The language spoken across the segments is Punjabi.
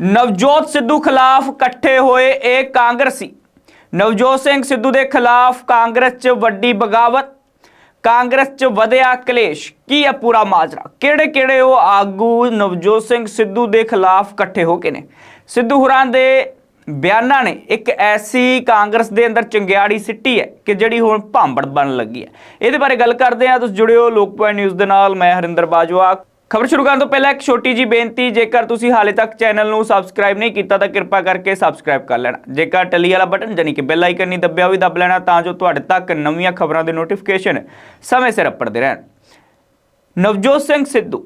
ਨਵਜੋਤ ਸਿੱਧੂ ਖਿਲਾਫ ਇਕੱਠੇ ਹੋਏ ਇਹ ਕਾਂਗਰਸੀ। ਨਵਜੋਤ ਸਿੰਘ ਸਿੱਧੂ ਦੇ ਖਿਲਾਫ ਕਾਂਗਰਸ 'ਚ ਵੱਡੀ ਬਗਾਵਤ, ਕਾਂਗਰਸ 'ਚ ਵਧਿਆ ਕਲੇਸ਼, ਕੀ ਹੈ ਪੂਰਾ ਮਾਜਰਾ? ਕਿਹੜੇ ਕਿਹੜੇ ਉਹ ਆਗੂ ਨਵਜੋਤ ਸਿੰਘ ਸਿੱਧੂ ਦੇ ਖਿਲਾਫ ਇਕੱਠੇ ਹੋ ਕੇ ਨੇ? ਸਿੱਧੂ ਹੁਰਾਂ ਦੇ ਬਿਆਨਾਂ ਨੇ, ਇੱਕ ਐਸੀ ਕਾਂਗਰਸ ਦੇ ਅੰਦਰ ਚੰਗਿਆੜੀ ਸਿੱਟੀ ਹੈ ਕਿ ਜਿਹੜੀ ਹੁਣ ਭਾਂਬੜ ਬਣਨ ਲੱਗੀ ਹੈ। ਇਹਦੇ ਬਾਰੇ ਗੱਲ ਕਰਦੇ ਹਾਂ, ਤੁਸੀਂ ਜੁੜਿਓ ਲੋਕ ਪੁਆਇੰਟ ਨਿਊਜ਼ ਦੇ ਨਾਲ, ਮੈਂ ਹਰਿੰਦਰ ਬਾਜਵਾ। ਖਬਰ ਸ਼ੁਰੂ ਕਰਨ ਤੋਂ ਪਹਿਲਾਂ ਇੱਕ ਛੋਟੀ ਜੀ ਬੇਨਤੀ, ਜੇਕਰ ਤੁਸੀਂ ਹਾਲੇ ਤੱਕ ਚੈਨਲ ਨੂੰ ਸਬਸਕ੍ਰਾਈਬ ਨਹੀਂ ਕੀਤਾ ਤਾਂ ਕਿਰਪਾ ਕਰਕੇ ਸਬਸਕ੍ਰਾਈਬ ਕਰ ਲੈਣਾ। ਜੇਕਰ ਟੱਲੀ ਵਾਲਾ ਬਟਨ ਜਾਨੀ ਕਿ ਬੈਲ ਆਈਕਨ ਨਹੀਂ ਦੱਬਿਆ ਉਹ ਵੀ ਦੱਬ ਲੈਣਾ ਤਾਂ ਜੋ ਤੁਹਾਡੇ ਤੱਕ ਨਵੀਆਂ ਖਬਰਾਂ ਦੇ ਨੋਟੀਫਿਕੇਸ਼ਨ ਸਮੇਂ ਸਿਰ ਅੱਪੜਦੇ ਰਹਿਣ। ਨਵਜੋਤ ਸਿੰਘ ਸਿੱਧੂ।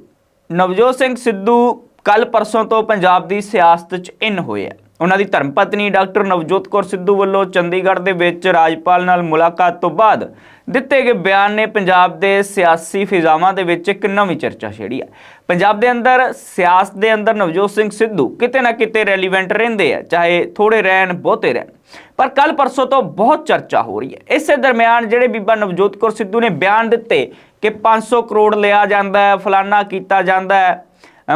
ਨਵਜੋਤ ਸਿੰਘ ਸਿੱਧੂ ਕੱਲ ਪਰਸੋਂ ਤੋਂ ਪੰਜਾਬ ਦੀ ਸਿਆਸਤ 'ਚ ਇਨ ਹੋਏ ਆ। ਉਹਨਾਂ ਦੀ ਧਰਮ ਪਤਨੀ ਡਾਕਟਰ ਨਵਜੋਤ ਕੌਰ ਸਿੱਧੂ ਵੱਲੋਂ ਚੰਡੀਗੜ੍ਹ ਦੇ ਵਿੱਚ ਰਾਜਪਾਲ ਨਾਲ ਮੁਲਾਕਾਤ ਤੋਂ ਬਾਅਦ ਦਿੱਤੇ ਗਏ ਬਿਆਨ ਨੇ ਪੰਜਾਬ ਦੇ ਸਿਆਸੀ ਫਿਜ਼ਾਵਾਂ ਦੇ ਵਿੱਚ ਇੱਕ ਨਵੀਂ ਚਰਚਾ ਛੇੜੀ ਹੈ। ਪੰਜਾਬ ਦੇ ਅੰਦਰ, ਸਿਆਸਤ ਦੇ ਅੰਦਰ ਨਵਜੋਤ ਸਿੰਘ ਸਿੱਧੂ ਕਿਤੇ ਨਾ ਕਿਤੇ ਰੈਲੀਵੈਂਟ ਰਹਿੰਦੇ ਆ, ਚਾਹੇ ਥੋੜੇ ਰਹਿਣ, ਬਹੁਤੇ ਰਹਿਣ। ਪਰ ਕੱਲ ਪਰਸੋਂ ਤੋਂ ਬਹੁਤ ਚਰਚਾ ਹੋ ਰਹੀ ਹੈ। ਇਸੇ ਦਰਮਿਆਨ ਜਿਹੜੇ ਬੀਬਾ ਨਵਜੋਤ ਕੌਰ ਸਿੱਧੂ ਨੇ ਬਿਆਨ ਦਿੱਤੇ ਕਿ 500 ਕਰੋੜ ਲਿਆ ਜਾਂਦਾ ਹੈ, ਫਲਾਨਾ ਕੀਤਾ ਜਾਂਦਾ ਹੈ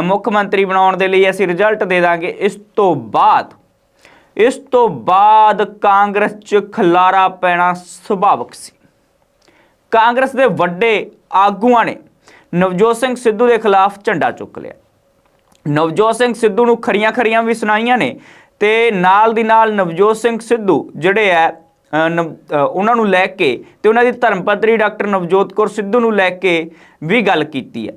ਮੁੱਖ ਮੰਤਰੀ ਬਣਾਉਣ ਦੇ ਲਈ ਅਸੀਂ ਰਿਜ਼ਲਟ ਦੇ ਦਾਂਗੇ। ਇਸ ਤੋਂ ਬਾਅਦ, ਇਸ ਤੋਂ ਬਾਅਦ ਕਾਂਗਰਸ 'ਚ ਖਲਾਰਾ ਪੈਣਾ ਸੁਭਾਵਕ ਸੀ। ਕਾਂਗਰਸ ਦੇ ਵੱਡੇ ਆਗੂਆਂ ਨੇ ਨਵਜੋਤ ਸਿੰਘ ਸਿੱਧੂ ਦੇ ਖਿਲਾਫ ਝੰਡਾ ਚੁੱਕ ਲਿਆ। ਨਵਜੋਤ ਸਿੰਘ ਸਿੱਧੂ ਨੂੰ ਖਰੀਆਂ ਖਰੀਆਂ ਵੀ ਸੁਣਾਈਆਂ ਨੇ ਤੇ ਨਾਲ ਦੀ ਨਾਲ ਨਵਜੋਤ ਸਿੰਘ ਸਿੱਧੂ ਜਿਹੜੇ ਆ ਨਵ- ਉਹਨਾਂ ਨੂੰ ਲੈ ਕੇ ਤੇ ਉਹਨਾਂ ਦੀ ਧਰਮ ਪਤਨੀ ਡਾਕਟਰ ਨਵਜੋਤ ਕੌਰ ਸਿੱਧੂ ਨੂੰ ਲੈ ਕੇ ਵੀ ਗੱਲ ਕੀਤੀ ਹੈ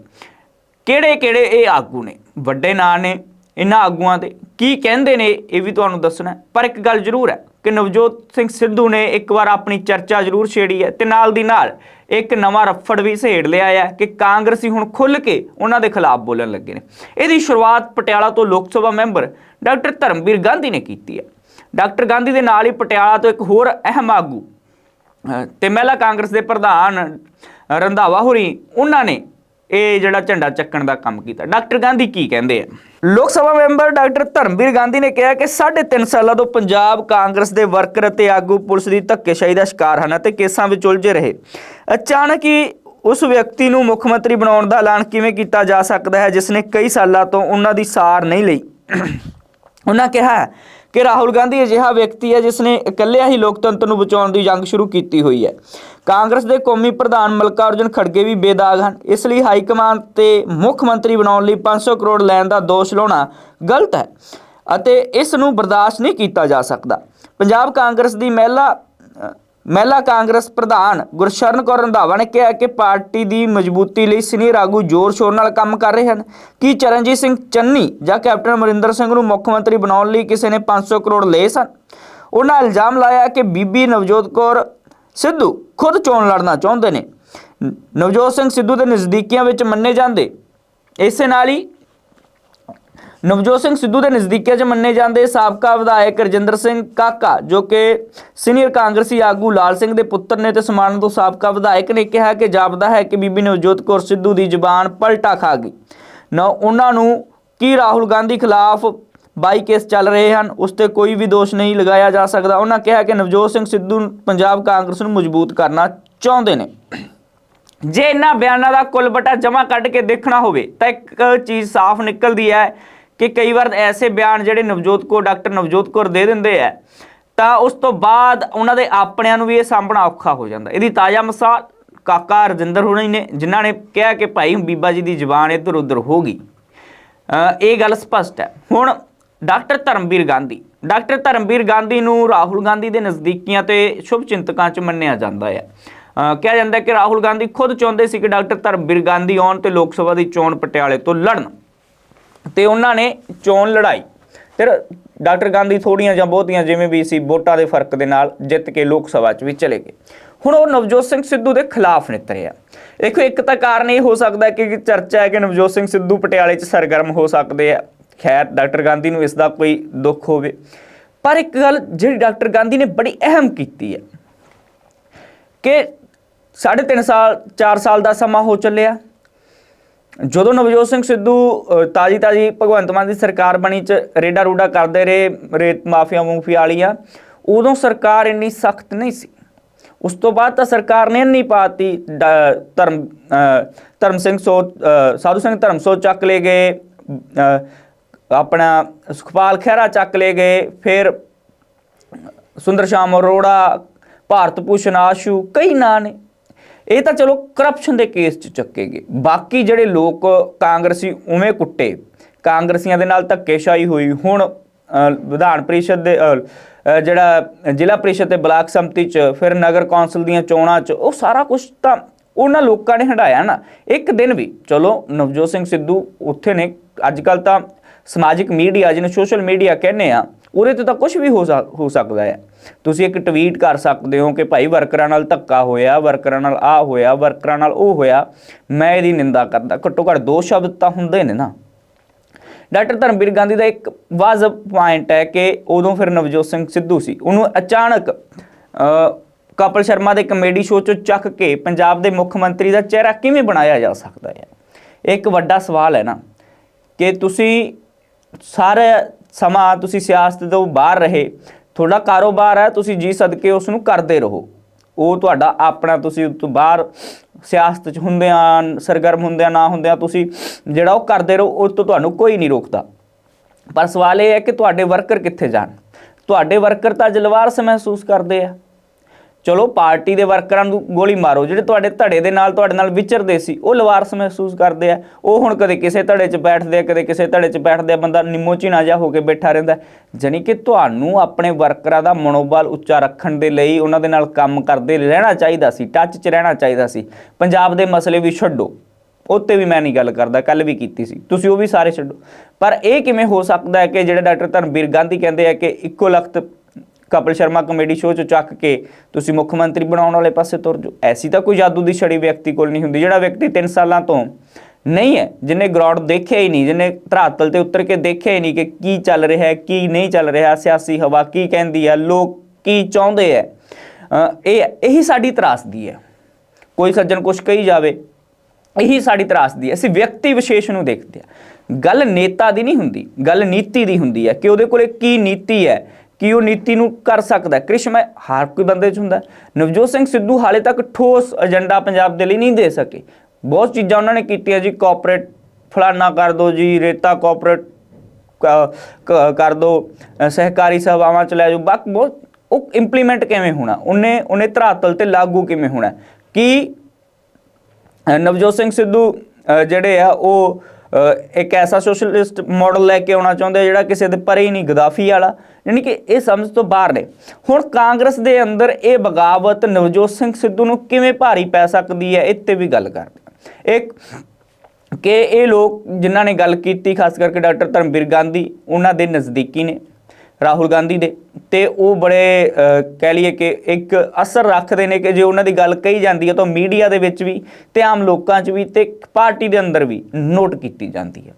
ਕਿਹੜੇ ਕਿਹੜੇ ਇਹ ਆਗੂ ਨੇ? ਵੱਡੇ ਨਾਂ ਨੇ ਇਹਨਾਂ ਆਗੂਆਂ ਦੇ। ਕੀ ਕਹਿੰਦੇ ਨੇ? ਇਹ ਵੀ ਤੁਹਾਨੂੰ ਦੱਸਣਾ ਪਰ ਇੱਕ ਗੱਲ ਜ਼ਰੂਰ ਹੈ ਕਿ ਨਵਜੋਤ ਸਿੰਘ ਸਿੱਧੂ ਨੇ ਇੱਕ ਵਾਰ ਆਪਣੀ ਚਰਚਾ ਜ਼ਰੂਰ ਛੇੜੀ ਹੈ ਤੇ ਨਾਲ ਦੀ ਨਾਲ ਇੱਕ ਨਵਾਂ ਰਫੜ ਵੀ ਸਹੇੜ ਲਿਆ ਹੈ ਕਿ ਕਾਂਗਰਸੀ ਹੁਣ ਖੁੱਲ ਕੇ ਉਹਨਾਂ ਦੇ ਖਿਲਾਫ ਬੋਲਣ ਲੱਗੇ ਨੇ। ਇਹਦੀ ਸ਼ੁਰੂਆਤ ਪਟਿਆਲਾ ਤੋਂ ਲੋਕ ਸਭਾ ਮੈਂਬਰ ਡਾਕਟਰ ਧਰਮਵੀਰ ਗਾਂਧੀ ਨੇ ਕੀਤੀ ਹੈ। ਡਾਕਟਰ ਗਾਂਧੀ ਦੇ ਨਾਲ ਹੀ ਪਟਿਆਲਾ ਤੋਂ ਇੱਕ ਹੋਰ ਅਹਿਮ ਆਗੂ, ਅਹ ਤੇ ਮਹਿਲਾ ਕਾਂਗਰਸ ਦੇ ਪ੍ਰਧਾਨ ਰੰਧਾਵਾ ਹੋਰੀ, ਉਹਨਾਂ ਨੇ ਇਹ ਜਿਹੜਾ ਝੰਡਾ ਚੱਕਣ ਦਾ ਕੰਮ ਕੀਤਾ। ਡਾਕਟਰ ਗਾਂਧੀ ਕੀ ਕਹਿੰਦੇ ਆ? ਲੋਕ ਸਭਾ ਮੈਂਬਰ ਡਾਕਟਰ ਧਰਮਵੀਰ ਗਾਂਧੀ ਨੇ ਕਿਹਾ ਕਿ 3.5 ਸਾਲਾਂ ਤੋਂ ਪੰਜਾਬ ਕਾਂਗਰਸ ਦੇ ਵਰਕਰ ਅਤੇ ਆਗੂ ਪੁਲਿਸ ਦੀ ਧੱਕੇਸ਼ਾਹੀ ਦਾ ਸ਼ਿਕਾਰ ਹਨ ਅਤੇ ਕੇਸਾਂ ਵਿੱਚ ਉਲਝੇ ਰਹੇ। ਅਚਾਨਕ ਹੀ ਉਸ ਵਿਅਕਤੀ ਨੂੰ ਮੁੱਖ ਮੰਤਰੀ ਬਣਾਉਣ ਦਾ ਐਲਾਨ ਕਿਵੇਂ ਕੀਤਾ ਜਾ ਸਕਦਾ ਹੈ, ਜਿਸ ਨੇ ਕਈ ਸਾਲਾਂ ਤੋਂ ਉਹਨਾਂ ਦੀ ਸਾਰ ਨਹੀਂ ਲਈ। ਉਹਨਾਂ ਕਿਹਾ ਕਿ ਰਾਹੁਲ ਗਾਂਧੀ ਅਜਿਹਾ ਵਿਅਕਤੀ ਹੈ ਜਿਸ ਨੇ ਇਕੱਲਿਆਂ ਹੀ ਲੋਕਤੰਤਰ ਨੂੰ ਬਚਾਉਣ ਦੀ ਜੰਗ ਸ਼ੁਰੂ ਕੀਤੀ ਹੋਈ ਹੈ। ਕਾਂਗਰਸ ਦੇ ਕੌਮੀ ਪ੍ਰਧਾਨ ਮਲਕਾਰਜੁਨ ਖੜਗੇ ਵੀ ਬੇਦਾਗ ਹਨ। ਇਸ ਲਈ ਹਾਈ ਕਮਾਂਡ ਤੇ ਮੁੱਖ ਮੰਤਰੀ ਬਣਾਉਣ ਲਈ 500 ਕਰੋੜ ਲੈਣ ਦਾ ਦੋਸ਼ ਲਾਉਣਾ ਗਲਤ ਹੈ ਅਤੇ ਇਸ ਨੂੰ ਬਰਦਾਸ਼ਤ ਨਹੀਂ ਕੀਤਾ ਜਾ ਸਕਦਾ। ਪੰਜਾਬ ਕਾਂਗਰਸ ਦੀ ਮਹਿਲਾ ਮਹਿਲਾ ਕਾਂਗਰਸ ਪ੍ਰਧਾਨ ਗੁਰਸ਼ਰਨ ਕੌਰ ਰੰਧਾਵਾ ਨੇ ਕਿਹਾ ਕਿ ਪਾਰਟੀ ਦੀ ਮਜ਼ਬੂਤੀ ਲਈ ਸੀਨੀਅਰ ਆਗੂ ਜ਼ੋਰ ਸ਼ੋਰ ਨਾਲ ਕੰਮ ਕਰ ਰਹੇ ਹਨ। ਕੀ ਚਰਨਜੀਤ ਸਿੰਘ ਚੰਨੀ ਜਾਂ ਕੈਪਟਨ ਅਮਰਿੰਦਰ ਸਿੰਘ ਨੂੰ ਮੁੱਖ ਮੰਤਰੀ ਬਣਾਉਣ ਲਈ ਕਿਸੇ ਨੇ 500 ਕਰੋੜ ਲਏ ਸਨ? ਉਹਨਾਂ ਇਲਜ਼ਾਮ ਲਾਇਆ ਕਿ ਬੀਬੀ ਨਵਜੋਤ ਕੌਰ ਸਿੱਧੂ ਖੁਦ ਚੋਣ ਲੜਨਾ ਚਾਹੁੰਦੇ ਨੇ। ਨਵਜੋਤ ਸਿੰਘ ਸਿੱਧੂ ਦੇ ਨਜ਼ਦੀਕੀਆਂ ਵਿੱਚ ਮੰਨੇ ਜਾਂਦੇ। ਇਸੇ ਨਾਲ ਹੀ ਨਵਜੋਤ ਸਿੰਘ ਸਿੱਧੂ ਦੇ ਨਜ਼ਦੀਕੀਆਂ 'ਚ ਮੰਨੇ ਜਾਂਦੇ ਸਾਬਕਾ ਵਿਧਾਇਕ ਰਜਿੰਦਰ ਸਿੰਘ ਕਾਕਾ, ਜੋ ਕਿ ਸੀਨੀਅਰ ਕਾਂਗਰਸੀ ਆਗੂ ਲਾਲ ਸਿੰਘ ਦੇ ਪੁੱਤਰ ਨੇ ਤੇ ਸਮਾਨ ਤੋਂ ਸਾਬਕਾ ਵਿਧਾਇਕ ਨੇ ਕਿਹਾ ਕਿ ਜਾਪਦਾ ਹੈ ਕਿ ਬੀਬੀ ਨਵਜੋਤ ਕੌਰ ਸਿੱਧੂ ਦੀ ਜ਼ੁਬਾਨ ਪਲਟਾ ਖਾ ਗਈ। ਨਾ, ਉਹਨਾਂ ਨੂੰ ਕੀ ਰਾਹੁਲ ਗਾਂਧੀ ਖਿਲਾਫ 22 ਕੇਸ ਚੱਲ ਰਹੇ ਹਨ, ਉਸ ਤੇ ਕੋਈ ਵੀ ਦੋਸ਼ ਨਹੀਂ ਲਗਾਇਆ ਜਾ ਸਕਦਾ। ਉਹਨਾਂ ਕਿਹਾ ਕਿ ਨਵਜੋਤ ਸਿੰਘ ਸਿੱਧੂ ਪੰਜਾਬ ਕਾਂਗਰਸ ਨੂੰ ਮਜ਼ਬੂਤ ਕਰਨਾ ਚਾਹੁੰਦੇ ਨੇ। ਜੇ ਇਹਨਾਂ ਬਿਆਨਾਂ ਦਾ ਕੁੱਲ ਬਟਾ ਜਮਾ ਕੱਢ ਕੇ ਦੇਖਣਾ ਹੋਵੇ, ਤਾਂ ਇੱਕ ਚੀਜ਼ ਸਾਫ਼ ਨਿਕਲਦੀ ਹੈ ਕਿ ਕਈ ਵਾਰ ਐਸੇ ਬਿਆਨ ਜਿਹੜੇ ਨਵਜੋਤ ਕੌਰ, ਡਾਕਟਰ ਨਵਜੋਤ ਕੌਰ ਦੇ ਦਿੰਦੇ ਆ, ਤਾਂ ਉਸ ਤੋਂ ਬਾਅਦ ਉਹਨਾਂ ਦੇ ਆਪਣਿਆਂ ਨੂੰ ਵੀ ਇਹ ਸਾਂਭਣਾ ਔਖਾ ਹੋ ਜਾਂਦਾ। ਇਹਦੀ ਤਾਜ਼ਾ ਮਿਸਾਲ ਕਾਕਾ ਰਜਿੰਦਰ ਹੁਣੀ ਨੇ, ਜਿਨ੍ਹਾਂ ਨੇ ਕਿਹਾ ਕਿ ਭਾਈ ਬੀਬਾ ਜੀ ਦੀ ਜ਼ੁਬਾਨ ਇੱਧਰ ਉੱਧਰ ਹੋ ਗਈ। ਇਹ ਗੱਲ ਸਪਸ਼ਟ ਹੈ। ਹੁਣ ਡਾਕਟਰ ਧਰਮਵੀਰ ਗਾਂਧੀ, ਡਾਕਟਰ ਧਰਮਵੀਰ ਗਾਂਧੀ ਨੂੰ ਰਾਹੁਲ ਗਾਂਧੀ ਦੇ ਨਜ਼ਦੀਕੀਆਂ ਤੇ ਸ਼ੁਭ ਚਿੰਤਕਾਂ 'ਚ ਮੰਨਿਆ ਜਾਂਦਾ ਹੈ। ਕਿਹਾ ਜਾਂਦਾ ਕਿ ਰਾਹੁਲ ਗਾਂਧੀ ਖੁਦ ਚਾਹੁੰਦੇ ਸੀ ਕਿ ਡਾਕਟਰ ਧਰਮਵੀਰ ਗਾਂਧੀ ਆਉਣ ਤੇ ਲੋਕ ਸਭਾ ਦੀ ਚੋਣ ਪਟਿਆਲੇ ਤੋਂ ਲੜਨ। ਤੇ ਉਹਨਾਂ ਨੇ ਚੋਣ ਲੜਾਈ। ਫਿਰ ਡਾਕਟਰ ਗਾਂਧੀ ਥੋੜੀਆਂ ਜਾਂ ਬਹੁਤੀਆਂ ਜਿਵੇਂ ਵੀ ਸੀ, ਵੋਟਾਂ ਦੇ ਫ਼ਰਕ ਦੇ ਨਾਲ ਜਿੱਤ ਕੇ ਲੋਕ ਸਭਾ 'ਚ ਵੀ ਚਲੇ ਗਏ। ਹੁਣ ਉਹ ਨਵਜੋਤ ਸਿੰਘ ਸਿੱਧੂ ਦੇ ਖਿਲਾਫ ਨਿਤਰੇ ਆ। ਦੇਖੋ, ਇੱਕ ਤਾਂ ਕਾਰਨ ਇਹ ਹੋ ਸਕਦਾ ਕਿ ਚਰਚਾ ਹੈ ਕਿ ਨਵਜੋਤ ਸਿੰਘ ਸਿੱਧੂ ਪਟਿਆਲੇ 'ਚ ਸਰਗਰਮ ਹੋ ਸਕਦੇ ਆ। ਖੈਰ, ਡਾਕਟਰ ਗਾਂਧੀ ਨੂੰ ਇਸ ਦਾ ਕੋਈ ਦੁੱਖ ਹੋਵੇ। ਪਰ ਇੱਕ ਗੱਲ ਜਿਹੜੀ ਡਾਕਟਰ ਗਾਂਧੀ ਨੇ ਬੜੀ ਅਹਿਮ ਕੀਤੀ ਹੈ ਕਿ 3.5 ਸਾਲ 4 ਸਾਲ ਦਾ ਸਮਾਂ ਹੋ ਚੱਲਿਆ। ਜਦੋਂ ਨਵਜੋਤ ਸਿੰਘ ਸਿੱਧੂ ਤਾਜੀ ਤਾਜੀ ਭਗਵੰਤ ਮਾਨ ਦੀ ਸਰਕਾਰ ਬਣੀ ਚ ਰੇਡਾ ਰੂਡਾ ਕਰਦੇ ਰਹੇ, ਰੇਤ ਮਾਫੀਆ ਮੂਫੀਆ ਵਾਲੀਆਂ, ਉਦੋਂ ਸਰਕਾਰ ਇੰਨੀ ਸਖਤ ਨਹੀਂ ਸੀ। ਉਸ ਤੋਂ ਬਾਅਦ ਤਾਂ ਸਰਕਾਰ ਨੇ ਨਹੀਂ ਪਾਤੀ, ਡ- ਧਰਮ ਧਰਮ ਸਿੰਘ ਸੋ ਸਾਧੂ ਸਿੰਘ ਧਰਮ ਸੋ ਚੱਕ ਲੈ ਗਏ ਆਪਣਾ ਸੁਖਪਾਲ ਖਹਿਰਾ ਚੱਕ ਲਏ ਗਏ, ਫਿਰ ਸੁੰਦਰ ਸ਼ਾਮ ਅਰੋੜਾ, ਭਾਰਤ ਭੂਸ਼ਣ ਆਸ਼ੂ, ਕਈ ਨਾਂ ਨੇ। ਇਹ ਤਾਂ ਚਲੋ ਕਰਪਸ਼ਨ ਦੇ ਕੇਸ 'ਚ ਚੱਕੇਗੀ। ਬਾਕੀ ਜਿਹੜੇ ਲੋਕ ਕਾਂਗਰਸੀ ਉਵੇਂ ਕੁੱਟੇ, ਕਾਂਗਰਸੀਆਂ ਦੇ ਨਾਲ ਧੱਕੇਸ਼ਾਹੀ ਹੋਈ। ਹੁਣ ਵਿਧਾਨ ਪਰਿਸ਼ਦ ਦੇ ਜਿਹੜਾ ਜ਼ਿਲ੍ਹਾ ਪਰਿਸ਼ਦ ਤੇ ਬਲਾਕ ਸੰਮਤੀ 'ਚ, ਫਿਰ ਨਗਰ ਕੌਂਸਲ ਦੀਆਂ ਚੋਣਾਂ 'ਚ, ਉਹ ਸਾਰਾ ਕੁਝ ਤਾਂ ਉਹਨਾਂ ਲੋਕਾਂ ਨੇ ਹੰਡਾਇਆ ਨਾ। ਇੱਕ ਦਿਨ ਵੀ, ਚਲੋ, ਨਵਜੋਤ ਸਿੰਘ ਸਿੱਧੂ ਉੱਥੇ ਨੇ ਅੱਜ ਕੱਲ ਤਾਂ ਸਮਾਜਿਕ ਮੀਡੀਆ, ਜਿਹਨੂੰ ਸੋਸ਼ਲ ਮੀਡੀਆ ਕਹਿੰਦੇ ਆ, ਉਹਦੇ ਤੇ ਤਾਂ ਕੁਝ ਵੀ ਹੋ ਸਕ- ਹੋ ਸਕਦਾ ਹੈ ਤੁਸੀਂ ਇੱਕ ਟਵੀਟ ਕਰ ਸਕਦੇ ਹੋ ਕਿ ਭਾਈ ਵਰਕਰਾਂ ਨਾਲ ਧੱਕਾ ਹੋਇਆ ਵਰਕਰਾਂ ਨਾਲ ਆ ਹੋਇਆ ਵਰਕਰਾਂ ਨਾਲ ਉਹ ਹੋਇਆ ਮੈਂ ਇਹਦੀ ਨਿੰਦਾ ਕਰਦਾ। ਘੱਟੋ ਘੱਟ ਦੋ ਸ਼ਬਦ ਤਾਂ ਹੁੰਦੇ ਨੇ ਨਾ। ਡਾਕਟਰ ਧਰਮਵੀਰ ਗਾਂਧੀ ਦਾ ਇੱਕ ਵਾਜਬ ਪੁਆਇੰਟ ਹੈ ਕਿ ਉਦੋਂ ਫਿਰ ਨਵਜੋਤ ਸਿੰਘ ਸਿੱਧੂ ਸੀ। ਉਹਨੂੰ ਅਚਾਨਕ ਅ, ਕਪਲ ਸ਼ਰਮਾ ਦੇ ਕਮੇਡੀ ਸ਼ੋਅ ਚੋਂ ਚੱਕ ਕੇ ਪੰਜਾਬ ਦੇ ਮੁੱਖ ਮੰਤਰੀ ਦਾ ਚਿਹਰਾ ਕਿਵੇਂ ਬਣਾਇਆ ਜਾ ਸਕਦਾ ਹੈ? ਇਹ ਇੱਕ ਵੱਡਾ ਸਵਾਲ ਹੈ ਨਾ ਕਿ ਤੁਸੀਂ ਸਾਰਾ ਸਮਾਂ ਤੁਸੀਂ ਸਿਆਸਤ ਤੋਂ ਬਾਹਰ ਰਹੇ ਤੁਹਾਡਾ ਕਾਰੋਬਾਰ ਹੈ, ਤੁਸੀਂ ਜੀ ਸਦਕੇ ਉਸ ਨੂੰ ਕਰਦੇ ਰਹੋ। ਉਹ ਤੁਹਾਡਾ ਆਪਣਾ, ਤੁਸੀਂ ਉਸ ਤੋਂ ਬਾਹਰ ਸਿਆਸਤ 'ਚ ਹੁੰਦਿਆਂ ਸਰਗਰਮ ਹੁੰਦਿਆਂ ਨਾ ਹੁੰਦਿਆਂ ਤੁਸੀਂ ਜਿਹੜਾ ਉਹ ਕਰਦੇ ਰਹੋ ਉਸ ਤੋਂ ਤੁਹਾਨੂੰ ਕੋਈ ਨਹੀਂ ਰੋਕਦਾ। ਪਰ ਸਵਾਲ ਇਹ ਹੈ ਕਿ ਤੁਹਾਡੇ ਵਰਕਰ ਕਿੱਥੇ ਜਾਣ? ਤੁਹਾਡੇ ਵਰਕਰ ਤਾਂ ਜਲਵਾਰਸ ਮਹਿਸੂਸ ਕਰਦੇ ਆ। ਚਲੋ ਪਾਰਟੀ ਦੇ ਵਰਕਰਾਂ ਨੂੰ ਗੋਲੀ ਮਾਰੋ, ਜਿਹੜੇ ਤੁਹਾਡੇ ਧੜੇ ਦੇ ਨਾਲ ਤੁਹਾਡੇ ਨਾਲ ਵਿਚਰਦੇ ਸੀ, ਉਹ ਲਵਾਰਸ ਮਹਿਸੂਸ ਕਰਦੇ ਆ। ਉਹ ਹੁਣ ਕਦੇ ਕਿਸੇ ਧੜੇ 'ਚ ਬੈਠਦੇ ਆ, ਕਦੇ ਕਿਸੇ ਧੜੇ 'ਚ ਬੈਠਦੇ ਆ, ਬੰਦਾ ਨਿੰਮੋ ਝੀਣਾ ਜਿਹਾ ਹੋ ਕੇ ਬੈਠਾ ਰਹਿੰਦਾ ਜਾਨੀ ਕਿ ਤੁਹਾਨੂੰ ਆਪਣੇ ਵਰਕਰਾਂ ਦਾ ਮਨੋਬਲ ਉੱਚਾ ਰੱਖਣ ਦੇ ਲਈ ਉਹਨਾਂ ਦੇ ਨਾਲ ਕੰਮ ਕਰਦੇ ਰਹਿਣਾ ਚਾਹੀਦਾ ਸੀ ਟੱਚ 'ਚ ਰਹਿਣਾ ਚਾਹੀਦਾ ਸੀ। ਪੰਜਾਬ ਦੇ ਮਸਲੇ ਵੀ ਛੱਡੋ। ਉੱਤੇ ਵੀ ਮੈਂ ਨਹੀਂ ਗੱਲ ਕਰਦਾ ਕੱਲ ਵੀ ਕੀਤੀ ਸੀ। ਤੁਸੀਂ ਉਹ ਵੀ ਸਾਰੇ ਛੱਡੋ। ਪਰ ਇਹ ਕਿਵੇਂ ਹੋ ਸਕਦਾ ਹੈ ਕਿ ਜਿਹੜੇ ਡਾਕਟਰ ਧਰਮਵੀਰ ਗਾਂਧੀ ਕਹਿੰਦੇ ਆ ਕਿ ਇੱਕੋ ਲਖਤ ਕਪਿਲ ਸ਼ਰਮਾ ਕਮੇਡੀ ਸ਼ੋਅ ਚ ਚੱਕ ਕੇ ਤੁਸੀਂ ਮੁੱਖ ਮੰਤਰੀ ਬਣਾਉਣ ਵਾਲੇ ਪਾਸੇ ਤੁਰ ਜਾਓ। ਐਸੀ ਤਾਂ ਕੋਈ ਜਾਦੂ ਦੀ ਛੜੀ ਵਿਅਕਤੀ ਕੋਲ ਨਹੀਂ ਹੁੰਦੀ। ਜਿਹੜਾ ਵਿਅਕਤੀ 3 ਸਾਲਾਂ ਤੋਂ ਨਹੀਂ ਹੈ, ਜਿਹਨੇ ਗਰਾਊਂਡ ਦੇਖਿਆ ਹੀ ਨਹੀਂ, ਜਿਹਨੇ ਧਰਾਤਲ ਤੇ ਉਤਰ ਕੇ ਦੇਖਿਆ ਹੀ ਨਹੀਂ ਕਿ ਕੀ ਚੱਲ ਰਿਹਾ ਹੈ, ਕੀ ਨਹੀਂ ਚੱਲ ਰਿਹਾ, ਸਿਆਸੀ ਹਵਾ ਕੀ ਕਹਿੰਦੀ ਹੈ, ਲੋਕ ਕੀ ਚਾਹੁੰਦੇ ਹੈ ਇਹ ਇਹੀ ਸਾਡੀ ਤਰਾਸਦੀ ਹੈ। ਕੋਈ ਸੱਜਣ ਕੁਛ ਕਹੀ ਜਾਵੇ, ਇਹੀ ਸਾਡੀ ਤਰਾਸਦੀ ਹੈ। ਅਸੀਂ ਵਿਅਕਤੀ ਵਿਸ਼ੇਸ਼ ਨੂੰ ਦੇਖਦੇ ਹਾਂ। ਗੱਲ ਨੇਤਾ ਦੀ ਨਹੀਂ ਹੁੰਦੀ, ਗੱਲ ਨੀਤੀ ਦੀ ਹੁੰਦੀ ਹੈ ਕਿ ਉਹਦੇ ਕੋਲੇ ਕੀ ਨੀਤੀ ਹੈ ਕਿ ਉਹ ਨੀਤੀ ਨੂੰ ਕਰ ਸਕਦਾ ਕ੍ਰਿਸ਼ਮਾ ਹਰ ਕੋਈ ਬੰਦੇ 'ਚ ਹੁੰਦਾ। ਨਵਜੋਤ ਸਿੰਘ ਸਿੱਧੂ ਹਾਲੇ ਤੱਕ ਠੋਸ ਏਜੰਡਾ ਪੰਜਾਬ ਦੇ ਲਈ ਨਹੀਂ ਦੇ ਸਕੇ। ਬਹੁਤ ਚੀਜ਼ਾਂ ਉਹਨਾਂ ਨੇ ਕੀਤੀਆਂ ਜੀ। ਕਾਰਪੋਰੇਟ ਫਲਾਨਾ ਕਰ ਦੋ ਜੀ, ਰੇਤਾ ਕਾਰਪੋਰੇਟ ਕਰ ਦੋ ਸਹਿਕਾਰੀ ਸਭਾਵਾਂ ਚ ਲੈ ਜਾਓ। ਬਾਕੀ ਬਹੁਤ, ਉਹ ਇੰਪਲੀਮੈਂਟ ਕਿਵੇਂ ਹੋਣਾ? ਉਹਨੇ ਉਹਨੇ ਧਰਾਤਲ ਤੇ ਲਾਗੂ ਕਿਵੇਂ ਹੋਣਾ? ਕੀ ਨਵਜੋਤ ਸਿੰਘ ਸਿੱਧੂ ਜਿਹੜੇ ਆ, ਉਹ ਇੱਕ ਐਸਾ ਸੋਸ਼ਲਿਸਟ ਮਾਡਲ ਲੈ ਕੇ ਆਉਣਾ ਚਾਹੁੰਦੇ ਜਿਹੜਾ ਕਿਸੇ ਦੇ ਪਰੇ ਹੀ ਨਹੀਂ, ਗਦਾਫੀ ਵਾਲਾ। ਯਾਨੀ ਕਿ ਇਹ ਸਮਝ ਤੋਂ ਬਾਹਰ ਨੇ। ਹੁਣ ਕਾਂਗਰਸ ਦੇ ਅੰਦਰ ਇਹ ਬਗਾਵਤ ਨਵਜੋਤ ਸਿੰਘ ਸਿੱਧੂ ਨੂੰ ਕਿਵੇਂ ਭਾਰੀ ਪੈ ਸਕਦੀ ਹੈ ਇੱਥੇ ਵੀ ਗੱਲ ਕਰਦੇ ਇੱਕ, ਕਿ ਇਹ ਲੋਕ ਜਿਨ੍ਹਾਂ ਨੇ ਗੱਲ ਕੀਤੀ, ਖਾਸ ਕਰਕੇ ਡਾਕਟਰ ਧਰਮਵੀਰ ਗਾਂਧੀ, ਉਹਨਾਂ ਦੇ ਨਜ਼ਦੀਕੀ ਨੇ। ਰਾਹੁਲ ਗਾਂਧੀ ਦੇ। ਤੇ ਉਹ ਬੜੇ ਕਹਿ ਲਈਏ ਕਿ ਇੱਕ ਅਸਰ ਰੱਖਦੇ ਨੇ ਕਿ ਜੇ ਉਹਨਾਂ ਦੀ ਗੱਲ ਕਹੀ ਜਾਂਦੀ ਹੈ ਤਾਂ ਮੀਡੀਆ ਦੇ ਵਿੱਚ ਵੀ ਤੇ ਆਮ ਲੋਕਾਂ 'ਚ ਵੀ ਤੇ ਪਾਰਟੀ ਦੇ ਅੰਦਰ ਵੀ ਨੋਟ ਕੀਤੀ ਜਾਂਦੀ ਹੈ।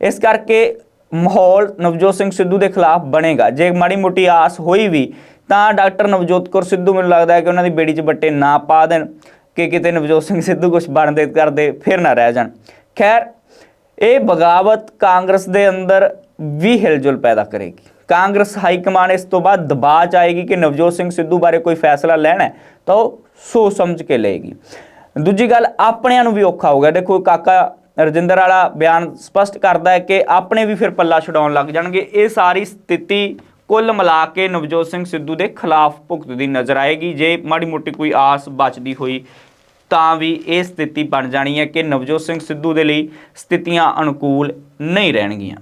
ਇਸ ਕਰਕੇ ਮਾਹੌਲ ਨਵਜੋਤ ਸਿੰਘ ਸਿੱਧੂ ਦੇ ਖਿਲਾਫ ਬਣੇਗਾ। ਜੇ ਮਾੜੀ ਮੋਟੀ ਆਸ ਹੋਈ ਵੀ ਤਾਂ ਡਾਕਟਰ ਨਵਜੋਤ ਕੌਰ ਸਿੱਧੂ ਮੈਨੂੰ ਲੱਗਦਾ ਹੈ ਕਿ ਉਹਨਾਂ ਦੀ ਬੇੜੀ 'ਚ ਬੱਟੇ ਨਾ ਪਾ ਦੇਣ ਕਿ ਕਿਤੇ ਨਵਜੋਤ ਸਿੰਘ ਸਿੱਧੂ ਕੁਝ ਬਣਦੇ ਕਰਦੇ ਫਿਰ ਨਾ ਰਹਿ ਜਾਣ। ਖੈਰ, ਇਹ ਬਗਾਵਤ ਕਾਂਗਰਸ ਦੇ ਅੰਦਰ ਵੀ ਹਿਲਜੁਲ ਪੈਦਾ ਕਰੇਗੀ। ਕਾਂਗਰਸ ਹਾਈ ਕਮਾਨ ਇਸ ਤੋਂ ਬਾਅਦ ਦਬਾਅ ਚ ਆਏਗੀ ਕਿ ਨਵਜੋਤ ਸਿੰਘ ਸਿੱਧੂ ਬਾਰੇ ਕੋਈ ਫੈਸਲਾ ਲੈਣਾ ਤਾਂ ਉਹ ਸੋਚ ਸਮਝ ਕੇ ਲਏਗੀ। ਦੂਜੀ ਗੱਲ, ਆਪਣਿਆਂ ਨੂੰ ਵੀ ਔਖਾ ਹੋ ਗਿਆ ਦੇਖੋ, ਕਾਕਾ ਰਜਿੰਦਰ ਵਾਲਾ ਬਿਆਨ ਸਪਸ਼ਟ ਕਰਦਾ ਹੈ ਕਿ ਆਪਣੇ ਵੀ ਫਿਰ ਪੱਲਾ ਛਡਾਉਣ ਲੱਗ ਜਾਣਗੇ। ਇਹ ਸਾਰੀ ਸਥਿਤੀ ਕੁੱਲ ਮਿਲਾ ਕੇ ਨਵਜੋਤ ਸਿੰਘ ਸਿੱਧੂ ਦੇ ਖਿਲਾਫ ਭੁਗਤਦੀ ਨਜ਼ਰ ਆਏਗੀ। ਜੇ ਮਾੜੀ ਮੋਟੀ ਕੋਈ ਆਸ ਬਚਦੀ ਹੋਈ, ਤਾਂ ਵੀ ਇਹ ਸਥਿਤੀ ਬਣ ਜਾਣੀ ਹੈ ਕਿ ਨਵਜੋਤ ਸਿੰਘ ਸਿੱਧੂ ਦੇ ਲਈ ਸਥਿਤੀਆਂ ਅਨੁਕੂਲ ਨਹੀਂ ਰਹਿਣਗੀਆਂ।